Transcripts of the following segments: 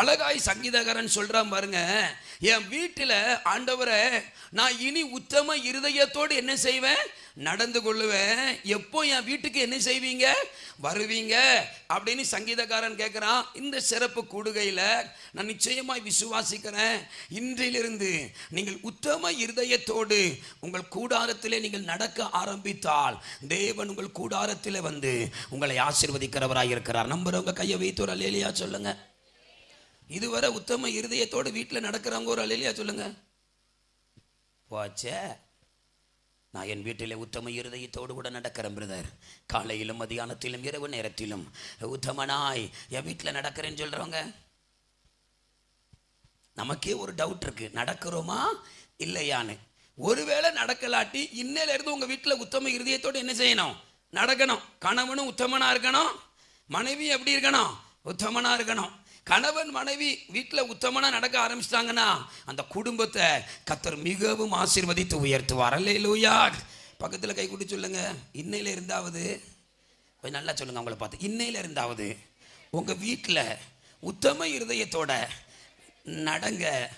அழகாய் சங்கீதகாரன் சொல்றான் பாருங்க என் வீட்டில் ஆண்டவரை நான் இனி உத்தம இருதயத்தோடு என்ன செய்வேன்? நடந்து கொள்ளுவேன். எப்போ என் வீட்டுக்கு என்ன செய்வீங்க? வருவீங்க அப்படின்னு சங்கீதக்காரன் கேட்குறான் இந்த சிறப்பு கூடுகையில் நான் நிச்சயமாய் விசுவாசிக்கிறேன். இன்றிலிருந்து நீங்கள் உத்தம இருதயத்தோடு உங்கள் கூடாரத்திலே நீங்கள் நடக்க ஆரம்பித்தால் தேவன் உங்கள் கூடாரத்தில் வந்து உங்களை ஆசிர்வதிக்கிறவராக இருக்கிறார். நம்புறவங்க கையை வைத்து ஒரு அலேலியா சொல்லுங்கள் இதுவரை உத்தம இருதயத்தோடு வீட்டில் நடக்கிறவங்க ஒரு அலையிலையா சொல்லுங்க? போச்சே. நான் என் வீட்டிலே உத்தம இருதயத்தோடு கூட நடக்கிறேன் பிரதர். காலையிலும் மதியானத்திலும் இரவு நேரத்திலும். உத்தமனாய் என் வீட்டில் நடக்கிறேன்னு சொல்கிறவங்க நமக்கே ஒரு டவுட் இருக்கு. நடக்கிறோமா? இல்லையான்னு. ஒருவேளை நடக்கலாட்டி இன்னையில இருந்து உங்க வீட்டில் உத்தம இருதயத்தோடு என்ன செய்யணும்? நடக்கணும். கணவனும் உத்தமனா இருக்கணும். மனைவி எப்படி இருக்கணும்? உத்தமனா இருக்கணும். கணவன் மனைவி வீட்டில் உத்தமனாக நடக்க ஆரம்பிச்சிட்டாங்கன்னா அந்த குடும்பத்தை கத்தர் மிகவும் ஆசீர்வதித்து உயர்த்துவார். அல்லையிலூயா பக்கத்தில் கை கூட்டி சொல்லுங்க. இன்னையில இருந்தாவது கொஞ்சம் நல்லா சொல்லுங்க அவங்கள பார்த்து. இன்னையில இருந்தாவது உங்கள் வீட்டில் உத்தம இருதயத்தோட நடங்க.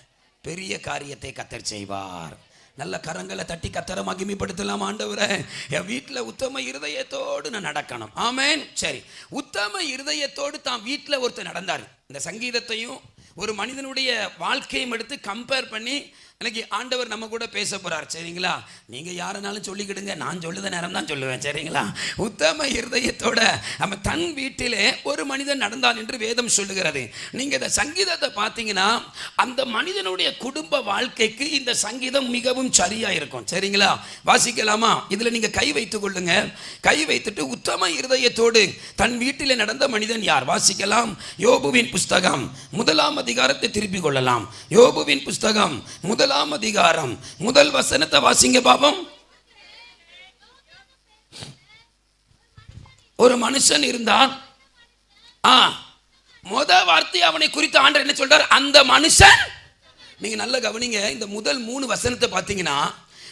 பெரிய காரியத்தை கத்தர் செய்வார். நல்ல கரங்களை தட்டி கத்தரை மகிமைப்படுத்தலாம் ஆண்டவரை. என் வீட்டில் உத்தம இருதயத்தோடு நான் நடக்கணும். ஆமேன். சரி. உத்தம இருதயத்தோடு தான் வீட்டில் ஒருத்தர் நடந்தார். இந்த சங்கீதத்தையும் ஒரு மனிதனுடைய வாழ்க்கையும் எடுத்து கம்பேர் பண்ணி எனக்கு ஆண்டவர் நம்ம கூட பேச போறார் சரிங்களா? நீங்க யாருனாலும் சொல்லிக்கிடுங்க. நான் சொல்லுத நேரம் தான் சொல்லுவேன் சரிங்களா? உத்தம இருதயத்தோட நம்ம தன் வீட்டிலே ஒரு மனிதன் நடந்தான் என்று வேதம் சொல்லுகிறது. நீங்க இந்த சங்கீதத்தை பார்த்தீங்கன்னா அந்த மனிதனுடைய குடும்ப வாழ்க்கைக்கு இந்த சங்கீதம் மிகவும் சரியா இருக்கும் சரிங்களா? வாசிக்கலாமா? இதுல நீங்க கை வைத்து கொள்ளுங்க. கை வைத்துட்டு உத்தம இருதயத்தோடு தன் வீட்டில் நடந்த மனிதன் யார்? வாசிக்கலாம். யோபுவின் புஸ்தகம் முதலாம் அதிகாரத்தை திருப்பிக் கொள்ளலாம். யோபுவின் புஸ்தகம் முதல் முதலாம் அதிகாரம். முதல் வசனத்தை வாசிங்க பாபம். ஒரு மனுஷன் இருந்தான். ஆ முத வார்த்தை அவனை குறித்து ஆண்டர் என்ன சொல்றார்? அந்த மனுஷன் நீங்க நல்ல கவனிங்க இந்த முதல் மூணு வசனத்தை பார்த்தீங்கன்னா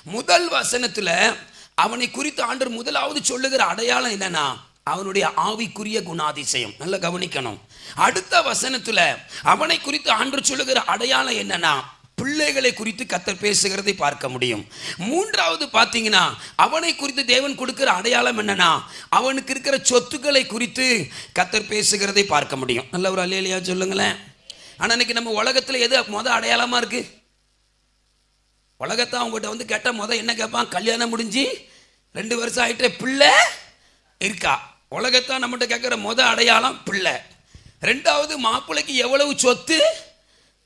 முதல் வசனத்துல அவனை குறித்து ஆண்டர் முதலாவது சொல்லுகிற அடையாளம் என்னன்னா அவனுடைய ஆவிக்குரிய குணாதிசயம். நல்ல கவனிக்கணும். அடுத்த வசனத்துல அவனை குறித்து ஆண்டு சொல்லுகிற அடையாளம் என்னன்னா பிள்ளைகளை குறித்து கத்தர் பேசுகிறதை பார்க்க முடியும். மூன்றாவது பார்த்தீங்கன்னா அவனை குறித்து தேவன் கொடுக்கிற அடையாளம் என்னன்னா அவனுக்கு இருக்கிற சொத்துக்களை குறித்து கத்தர் பேசுகிறதை பார்க்க முடியும். நல்ல ஒரு அலையிலையா சொல்லுங்களேன். ஆனால் இன்னைக்கு நம்ம உலகத்தில் எது மொதல் அடையாளமாக இருக்கு? உலகத்தை அவங்ககிட்ட வந்து கேட்டால் மொதல் என்ன கேட்பான்? கல்யாணம் முடிஞ்சு ரெண்டு வருஷம் ஆயிட்டு பிள்ளை இருக்கா? உலகத்தான் நம்மகிட்ட கேட்குற மொதல் அடையாளம் பிள்ளை. ரெண்டாவது மாப்பிள்ளைக்கு எவ்வளவு சொத்து?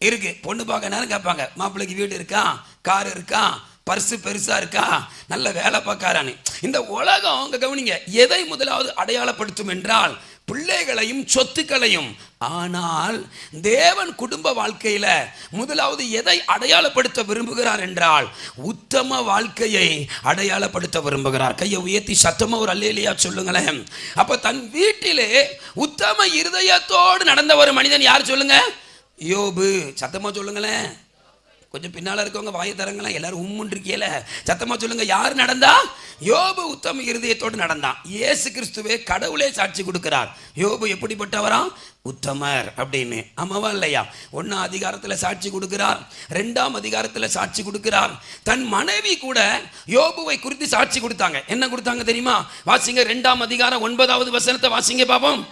இருக்கு. பொண்ணு பார்க்க நேரம் கேட்பாங்க மாப்பிள்ளைக்கு வீடு இருக்கா? கார் இருக்கா? பர்சு பெருசா இருக்கா? நல்ல வேலை பார்க்காரான்னு இந்த உலகம் அவங்க கவனிங்க எதை முதலாவது அடையாளப்படுத்தும் என்றால் பிள்ளைகளையும் சொத்துக்களையும். ஆனால் தேவன் குடும்ப வாழ்க்கையில முதலாவது எதை அடையாளப்படுத்த விரும்புகிறார் என்றால் உத்தம வாழ்க்கையை அடையாளப்படுத்த விரும்புகிறார். கையை உயர்த்தி சத்தமா ஒரு அல்லேலியா சொல்லுங்களேன். அப்ப தன் வீட்டிலே உத்தம இருதயத்தோடு நடந்த ஒரு மனிதன் யார் சொல்லுங்க? யோபு சத்தமாக சொல்லுங்களேன். கொஞ்சம் பின்னால் இருக்கவங்க வாயை தரங்களேன் எல்லாரும் உம்முன் இருக்கியல சத்தமாக சொல்லுங்க யார் நடந்தா? யோபு உத்தம இருதயத்தோடு நடந்தான். இயேசு கிறிஸ்துவே கடவுளே சாட்சி கொடுக்கிறார். யோபு எப்படிப்பட்டவரா? உத்தமர் அப்படின்னு. ஆமாவா இல்லையா? ஒன்னாம் அதிகாரத்தில் சாட்சி கொடுக்கிறார். ரெண்டாம் அதிகாரத்தில் சாட்சி கொடுக்கிறார். தன் மனைவி கூட யோபுவை குறித்து சாட்சி கொடுத்தாங்க. என்ன கொடுத்தாங்க தெரியுமா? வாசிங்க ரெண்டாம் அதிகாரம் ஒன்பதாவது வசனத்தை வாசிங்க பாப்போம்.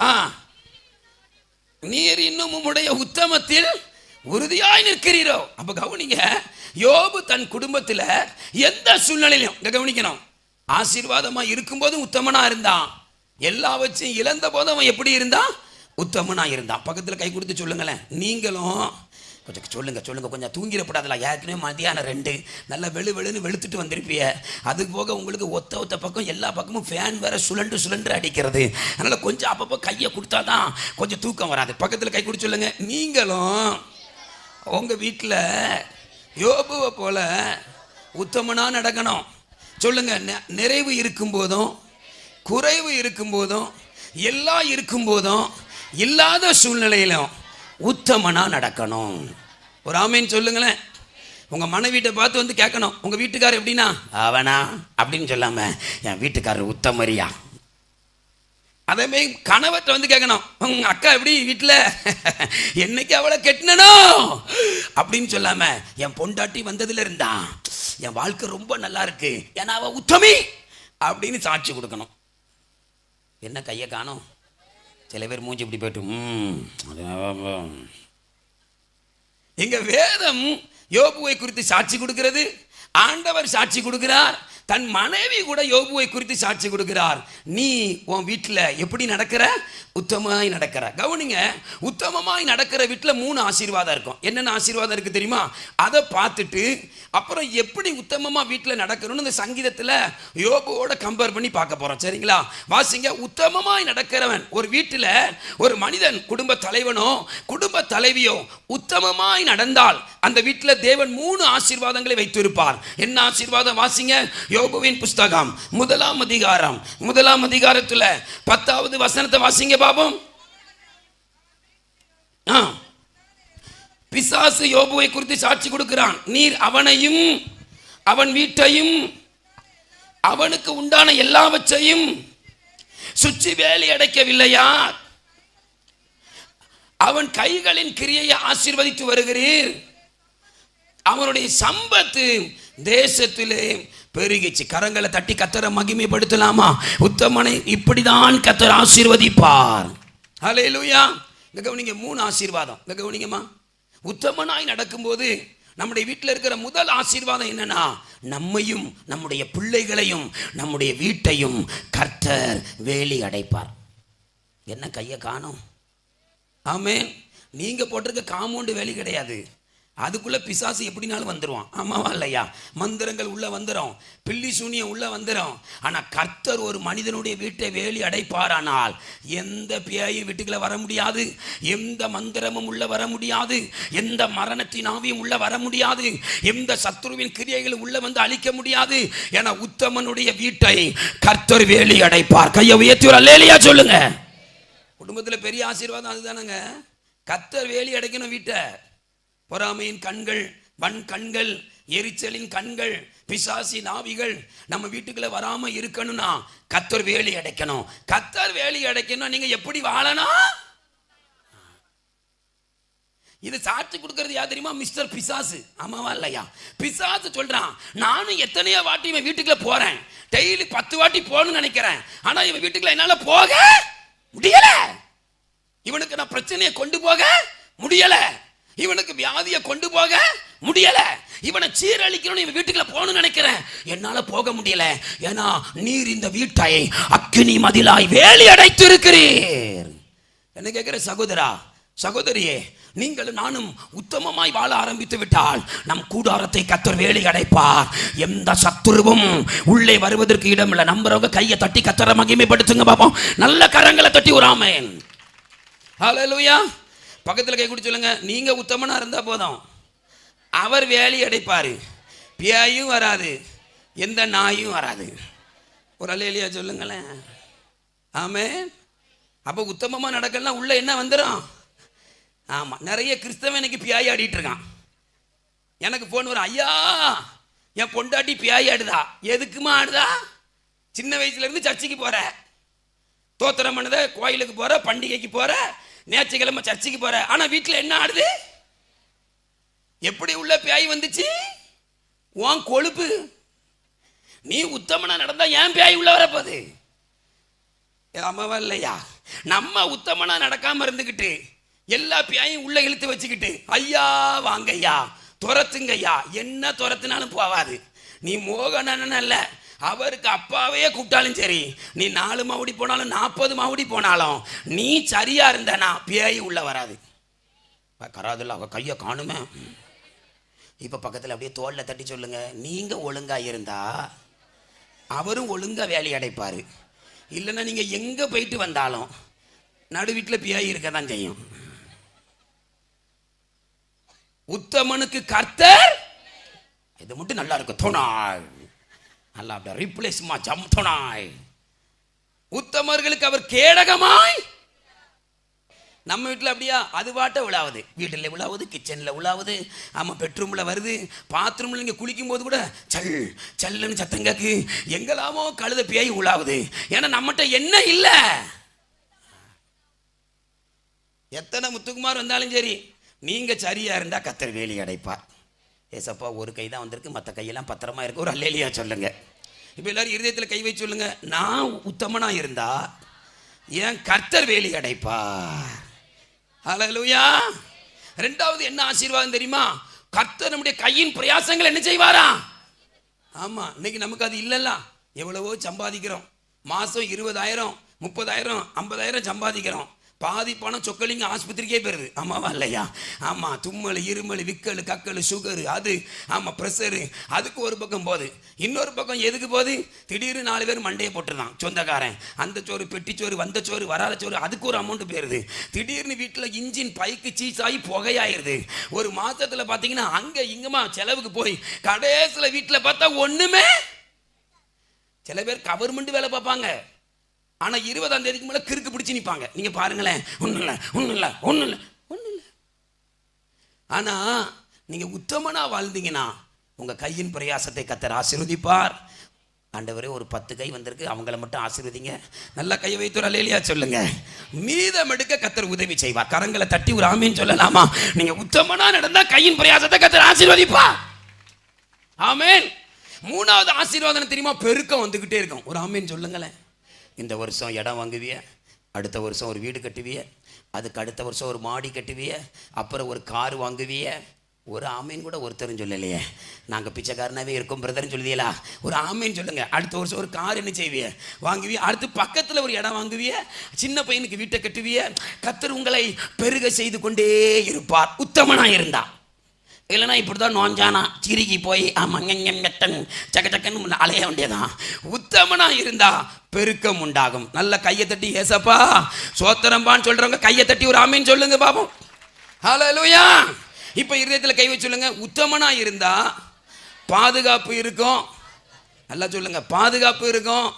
ஆ நீர் இன்னும் உம்முடைய உத்தமத்தில் உறுதியாய் நிற்கிறீரோ? அப்ப கவனிங்க யோபு தன் குடும்பத்தில் எந்த சூழ்நிலையிலும் கவனிக்கணும் ஆசீர்வாதமா இருக்கும்போதும் உத்தமனா இருந்தான். எல்லாவற்றையும் இழந்த போதும் அவன் எப்படி இருந்தான்? உத்தமனா இருந்தான். பக்கத்தில் கை கொடுத்து சொல்லுங்களேன். நீங்களும் கொஞ்சம் சொல்லுங்க சொல்லுங்க. கொஞ்சம் தூங்கிடப்படாதுல ஏற்கனவே மதியானம் ரெண்டு. நல்லா வெளு வெளுன்னு வெளுத்துட்டு வந்திருப்பிய அது போக உங்களுக்கு ஒத்த ஒத்த பக்கம் எல்லா பக்கமும் ஃபேன் வேற சுழண்டு சுழன்று அடிக்கிறது. அதனால கொஞ்சம் அப்பப்போ கையை கொடுத்தாதான் கொஞ்சம் தூக்கம் வராது. பக்கத்தில் கை கொடுத்து சொல்லுங்க. நீங்களும் உங்கள் வீட்டில் யோபுவை போல உத்தமனா நடக்கணும். சொல்லுங்க. நெ- நிறைவு இருக்கும் போதும் குறைவு இருக்கும் போதும் எல்லாம் இருக்கும் போதும் இல்லாத சூழ்நிலையிலும் உத்தமனா நடக்கணும். ஒரு ஆமைன்னு சொல்லுங்களேன். உங்கள் மனைவிட்ட பார்த்து வந்து கேட்கணும். உங்கள் வீட்டுக்காரர் எப்படின்னா அவனா? அப்படின்னு சொல்லாமல் என் வீட்டுக்காரர் உத்தமரியா? அதே மாதிரி கணவர்கிட்ட வந்து கேட்கணும். உங்க அக்கா எப்படி வீட்டில் என்னைக்கு அவளை கெட்டினோ அப்படின்னு சொல்லாம என் பொண்டாட்டி வந்ததுல இருந்தான் என் வாழ்க்கை ரொம்ப நல்லா இருக்கு. ஏன்னா அவள் உத்தமி. அப்படின்னு சாட்சி கொடுக்கணும். என்ன கையை காணும்? சில பேர் மூஞ்சி இப்படி போயிட்டு எங்க வேதம் யோபுவை குறித்து சாட்சி கொடுக்கிறது ஆண்டவர் சாட்சி கொடுக்கிறார் தன் மனைவி கூட யோபுவை குறித்து சாட்சி கொடுக்கிறார். நீ உன் வீட்டில் எப்படி நடக்கிற? உத்தமமாய் நடக்கிற. கவனிங்க உத்தமமாய் நடக்கிற வீட்டில் மூணு ஆசீர்வாதம் இருக்கும். என்னென்ன ஆசீர்வாதம் இருக்கு தெரியுமா? அதை பார்த்துட்டு அப்புறம் எப்படி உத்தமமாக வீட்டில் நடக்கணும்னு இந்த சங்கீதத்தில் யோபுவோட கம்பேர் பண்ணி பார்க்க போகிறோம் சரிங்களா? வாசிங்க உத்தமமாய் நடக்கிறவன் ஒரு வீட்டில் ஒரு மனிதன் குடும்ப தலைவனோ குடும்ப தலைவியோ உத்தமமாய் நடந்தால் அந்த வீட்டில் தேவன் மூணு ஆசீர்வாதங்களை வைத்திருப்பார். என்ன ஆசீர்வாதம்? வாசிங்க யோபுவின் புஸ்தகம் முதலாம் அதிகாரம். முதலாம் அதிகாரத்தில் பத்தாவது வசனத்தை வாசிங்க பாபம் பிசாசு யோபுவை குறித்து சாட்சி கொடுக்கிறான். நீர் அவனையும் அவன் வீட்டையும் அவனுக்கு உண்டான எல்லாவற்றையும் சுற்றி வேலி அடைக்கவில்லையா? அவன் கைகளின் கிரியையை ஆசீர்வதித்து வருகிறீர். அவனுடைய சம்பத்து தேசத்திலே பெருகிச்சு. கரங்களை தட்டி கத்தரை மகிமைப்படுத்தலாமா? உத்தமனை இப்படிதான் கத்தர் ஆசீர்வதிப்பார். லூயா இங்க கவனிங்க மூணு ஆசீர்வாதம். இங்க கவனிங்கம்மா. உத்தமனாய் நடக்கும்போது நம்முடைய வீட்டில் இருக்கிற முதல் ஆசீர்வாதம் என்னன்னா நம்மையும் நம்முடைய பிள்ளைகளையும் நம்முடைய வீட்டையும் கர்த்தர் வேலி அடைப்பார். என்ன கையை காணும்? ஆமே நீங்கள் போட்டிருக்க காம்பவுண்டு வேலி கிடையாது. அதுக்குள்ளே பிசாசு எப்படினாலும் வந்துருவான். ஆமாவா இல்லையா? மந்திரங்கள் உள்ளே வந்துடும் பில்லி சூனியம் உள்ளே வந்துடும் ஆனால் கர்த்தர் ஒரு மனிதனுடைய வீட்டை வேலி அடைப்பாரானால் எந்த பேயும் வீட்டுக்குள்ளே வர முடியாது. எந்த மந்திரமும் உள்ள வர முடியாது. எந்த மரணத்தின் ஆவியும் உள்ள வர முடியாது. எந்த சத்ருவின் கிரியைகளும் உள்ளே வந்து அழிக்க முடியாது. என உத்தமனுடைய வீட்டை கர்த்தர் வேலி அடைப்பார். கையை உயர்த்தி அல்லேலியா சொல்லுங்க. குடும்பத்தில் பெரிய ஆசீர்வாதம் அதுதானங்க. கர்த்தர் வேலி அடைக்கணும் வீட்டை. பொறாமையின் கண்கள் வன் கண்கள் எரிச்சலின் கண்கள் பிசாசி நாவிகள் நம்ம வீட்டுக்குள்ள வராம இருக்கணும்னா கத்தர் வேலி அடைக்கணும். கத்தர் வேலி அடைக்கணும் நீங்க எப்படி வாழணும்? இது சாட்சி கொடுக்கறது யா தெரியுமா? மிஸ்டர் பிசாசு. ஆமாவா இல்லையா? பிசாசு சொல்றான் நானும் எத்தனையோ வாட்டி இவன் வீட்டுக்குள்ள போறேன். டெய்லி பத்து வாட்டி போகணும்னு நினைக்கிறேன். ஆனா இவன் வீட்டுக்குள்ள என்னால போக முடியல. இவனுக்கு நான் பிரச்சனையை கொண்டு போக முடியல. இவனுக்கு வியாதியை கொண்டு போக முடியல. இவனை சீரழிக்கணும்னு இவன் வீட்டுக்குள்ள போகணும்னு நினைக்கிறேன். என்னால போக முடியல. ஏன்னா நீர் இந்த வீட்டை அக்கினி மதிலாய் வேலி அடைத்து இருக்கிறீர் என்ன கேட்கிற சகோதரா? சகோதரியே நீங்களும் நானும் உத்தமமாய் வாழ ஆரம்பித்து விட்டால் நம் கூடாரத்தை கத்தர் வேலி அடைப்பார். எந்த சத்துருவும் உள்ளே வருவதற்கு இடமில்லை. நம்புறவங்க கையை தட்டி கத்தரை மகிமைப்படுத்துங்க பாப்போம். நல்ல கரங்களை தட்டி உராமேன் ஹலோ ஹalleluya. பக்கத்தில் கை குடி சொல்லுங்க. நீங்கள் உத்தமனாக இருந்தால் போதும். அவர் வேலி அடைப்பார். பியாயும் வராது. எந்த நாயும் வராது. ஒரு அலையிலையா சொல்லுங்களேன். ஆமே அப்போ உத்தமமாக நடக்கலாம் உள்ளே என்ன வந்துடும் ஆமாம் நிறைய கிறிஸ்தவன் இன்னைக்கு பியாய் ஆடிட்டு இருக்கான். எனக்கு ஃபோன் வரும். ஐயா என் பொண்டாட்டி பியாய் ஆடுதா? எதுக்குமா ஆடுதா? சின்ன வயசுலேருந்து சர்ச்சைக்கு போகிற தோத்திரம் பண்ணுத கோயிலுக்கு போற பண்டிகைக்கு போற ஞாயிற்றுக்கிழமை சர்ச்சுக்கு போற. ஆனா வீட்டில் என்ன ஆடுது? எப்படி உள்ள பேய் வந்துச்சு? உன் கொழுப்பு. நீ உத்தமனா நடந்தா ஏன் பேய் உள்ள வரப்போகுது? ஆமாவா இல்லையா? நம்ம உத்தமனா நடக்காம இருந்துக்கிட்டு எல்லா பேயும் உள்ள இழுத்து வச்சுக்கிட்டு ஐயா வாங்கய்யா துரத்துங்கய்யா என்ன துரத்துனாலும் போவாது. நீ மோகனன் அல்ல. அவருக்கு அப்பாவே கூப்பிட்டாலும் சரி. நீ நாலு மாவடி போனாலும் நாற்பது மாவடி போனாலும் நீ சரியா இருந்தனா பேய் உள்ள வராது. கராதுல்ல அவ கையை காணுமே. இப்போ பக்கத்தில் அப்படியே தோல்ல தட்டி சொல்லுங்க. நீங்க ஒழுங்கா இருந்தா அவரும் ஒழுங்கா வேலையடைப்பாரு இல்லைன்னா நீங்க எங்க போயிட்டு வந்தாலும் நடு வீட்டில் பியாய் இருக்க தான் செய்யும். உத்தமனுக்கு கர்த்தர் இது மட்டும் நல்லா இருக்கும். தோணாள் நல்லா அப்படியே ரிப்ளேஸ்மா ஜம்தனாய். உத்தமர்களுக்கு அவர் கேடகமாய். நம்ம வீட்டில் அப்படியா? அது பாட்ட விழாவது வீட்டில் விழாவது கிச்சனில் விழாவது ஆமாம் பெட்ரூமில் வருது பாத்ரூமில் நீங்கள் குளிக்கும் போது கூட சல் சல்லுன்னு சத்தம் கேக்கு. எங்கெல்லாமோ கழுத பேய் உழாவுது ஏன்னா நம்மகிட்ட என்ன இல்லை? எத்தனை முத்துக்குமார் வந்தாலும் சரி நீங்கள் சரியாக இருந்தால் கத்தர் வேலி அடைப்பார். ஏசப்பா ஒரு கை தான் வந்திருக்கு மற்ற கையெல்லாம் பத்திரமா இருக்கு. ஒரு அல்லேலியா சொல்லுங்க. இப்போ எல்லாரும் இருதயத்தில் கை வச்சு சொல்லுங்க. நான் உத்தமனா இருந்தா என் கர்த்தர் வேலி அடைப்பார். ஹalleluya. ரெண்டாவது என்ன ஆசீர்வாதம் தெரியுமா? கர்த்தர் நம்முடைய கையின் பிரயாசங்கள் என்ன செய்வாரா? ஆமா இன்னைக்கு நமக்கு அது இல்லைல்ல. எவ்வளவோ சம்பாதிக்கிறோம். மாசம் இருபதாயிரம் முப்பதாயிரம் ஐம்பதாயிரம் சம்பாதிக்கிறோம். பாதி பணம் சொக்கலிங்க ஆஸ்பத்திரிக்கே போயிருது. ஆமாவா இல்லையா ஆமாம் தும்மல் இருமல் விக்கல் கக்கல் சுகரு அது. ஆமாம் ப்ரெஷரு அதுக்கு ஒரு பக்கம் போகுது. இன்னொரு பக்கம் எதுக்கு போகுது? திடீர்னு நாலு பேர் மண்டையை போட்டுருந்தான் சொந்தக்காரன். அந்த சோறு பெட்டி சோறு வந்த சோறு வராத சோறு அதுக்கு ஒரு அமௌண்ட் போயிருது. திடீர்னு வீட்டில் இன்ஜின் பைக்கு சீஸ் ஆகி புகையாயிருது. ஒரு மாதத்தில் பார்த்தீங்கன்னா அங்கே இங்கேமா செலவுக்கு போய் கடைசியில் வீட்டில் பார்த்தா ஒன்றுமே சில பேர் கவர்மெண்ட் வேலை பார்ப்பாங்க. ஆனால் இருபதாம் தேதிக்கு மேலே கிறுக்கு பிடிச்சி நிற்பாங்க நீங்கள் பாருங்களேன். ஒன்றும் இல்லை ஒன்றும் இல்லை ஒன்றும் இல்லை ஒன்றும் இல்லை ஆனால் நீங்கள் உத்தமனாக வாழ்ந்தீங்கன்னா உங்கள் கையின் பிரயாசத்தை கத்தர் ஆசிர்வதிப்பார். ஆண்டவரே ஒரு பத்து கை வந்திருக்கு. அவங்கள மட்டும் ஆசீர்வதிங்க. நல்லா கையை வைத்து அலையிலையா சொல்லுங்க. மீதம் எடுக்க கத்தர் உதவி செய்வார். கரங்களை தட்டி ஒரு ஆமீன் சொல்லலாமா? நீங்க உத்தமனா நடந்தா கையின் பிரயாசத்தை கத்தர் ஆசீர்வதிப்பார். ஆமேன். மூணாவது ஆசீர்வாதம் தெரியுமா? பெருக்கம் வந்துக்கிட்டே இருக்கும். ஒரு ஆமீன் சொல்லுங்களேன். இந்த வருஷம் இடம் வாங்குவிய அடுத்த வருஷம் ஒரு வீடு கட்டுவிய அதுக்கு அடுத்த வருஷம் ஒரு மாடி கட்டுவிய அப்புறம் ஒரு கார் வாங்குவிய. ஒரு ஆமீன் கூட ஒருத்தரும் சொல்லலையே. நாங்கள் பிச்சைக்காரனாவே இருக்கோம் பிரதர்னு சொல்லுவீங்களா ஒரு ஆமீன் சொல்லுங்க. அடுத்த வருஷம் ஒரு கார் என்ன செய்விய? வாங்குவிய. அடுத்து பக்கத்தில் ஒரு இடம் வாங்குவிய. சின்ன பையனுக்கு வீட்டை கட்டுவிய. கத்தர் உங்களை பெருக செய்து கொண்டே இருப்பார். உத்தமனாக இருந்தா இல்லைன்னா இப்படி தான் நோஞ்சானா? சிரிக்கி போய் ஆமாங்கத்தன் சக்க சக்கன்னு அலைய வேண்டியதான் உத்தமனா இருந்தால் பெருக்கம் உண்டாகும். நல்ல கையை தட்டி ஏசப்பா சோத்திரம்பான்னு சொல்கிறவங்க கையை தட்டி ஒரு ஆமின்னு சொல்லுங்க பாப்போம் லூயா இப்போ இருதயத்தில் கை வச்சு சொல்லுங்க. உத்தமனா இருந்தால் பாதுகாப்பு இருக்கும். நல்லா சொல்லுங்க. பாதுகாப்பு இருக்கும்.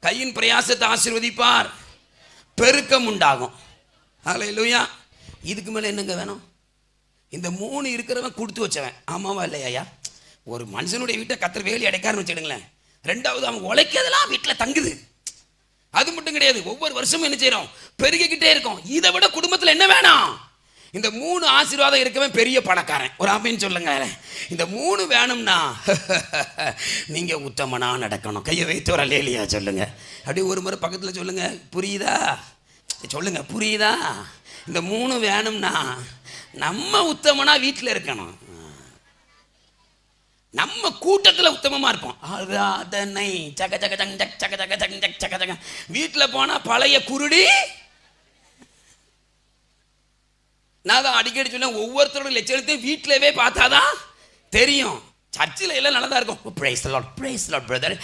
கையின் பிரயாசத்தை ஆசிர்வதிப்பார். பெருக்கம் உண்டாகும். ஹalleluya. இதுக்கு மேலே என்னங்க வேணும்? இந்த மூணு இருக்கிறவன் கொடுத்து வச்சவன். ஆமாவா இல்லையா ஒரு மனுஷனுடைய வீட்டை கத்திர வேலி அடைக்காருன்னு வச்சுடுங்களேன் ரெண்டாவது அவன் உழைக்கிறதெல்லாம் வீட்டில் தங்குது. அது மட்டும் கிடையாது ஒவ்வொரு வருஷமும் என்ன செய்யறோம் பெருகிக்கிட்டே இருக்கும். இதை விட குடும்பத்தில் என்ன வேணாம்? இந்த மூணு ஆசீர்வாதம் இருக்கவன் பெரிய பணக்காரன். ஒரு ஆமின்னு சொல்லுங்க. இந்த மூணு வேணும்னா நீங்க உத்தமனா நடக்கணும். கையை வைத்து ஒரு அல்லையா சொல்லுங்க. அப்படியே ஒரு முறை பக்கத்தில் சொல்லுங்க. புரியுதா? சொல்லுங்க புரியுதா? இந்த மூணு வேணும்னா நம்ம உத்தமனா வீட்டில் இருக்கணும். நம்ம கூட்டத்தில் உத்தமமாக இருப்போம். அதனை சக சக சங் சக் சக சக சங் சக் சக சக. வீட்டில் போனால் பழைய குருடி. நான் தான் அடிக்கடி சொன்னேன் ஒவ்வொருத்தரோட லட்சணத்தையும் வீட்டிலவே பார்த்தாதான் தெரியும். சர்ச்சில் எல்லாம் நல்லா தான் இருக்கும் price lot price lot brother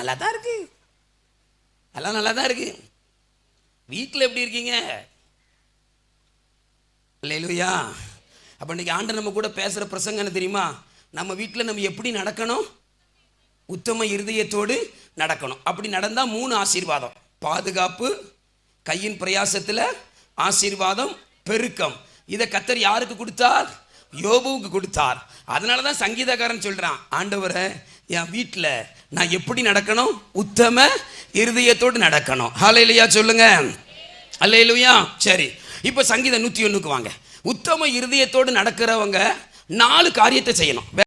நல்லா தான் இருக்கு எல்லாம் நல்லா தான் இருக்கு. வீட்டில் எப்படி இருக்கீங்க? இல்லையா அப்போ இன்றைக்கி ஆண்டு நம்ம கூட பேசுகிற பிரசங்கம் என்ன தெரியுமா? நம்ம வீட்டில் நம்ம எப்படி நடக்கணும்? உத்தம இருதயத்தோடு நடக்கணும். அப்படி நடந்தால் மூணு ஆசீர்வாதம். பாதுகாப்பு கையின் பிரயாசத்தில் ஆசீர்வாதம் பெருக்கம். இதை கத்தர் யாருக்கு கொடுத்தார்? யோபுவுக்கு கொடுத்தார். அதனால தான் சங்கீதக்காரன் சொல்கிறான் ஆண்டவரை என் வீட்டில் நான் எப்படி நடக்கணும்? உத்தம இருதயத்தோடு நடக்கணும். ஹலையிலையா சொல்லுங்க. அல்லேலுயா சரி. இப்போ சங்கீதம் நூற்றி ஒன்றுக்கு வாங்க. உத்தம இருதயத்தோடு நடக்கிறவங்க நாலு காரியத்தை செய்யணும்.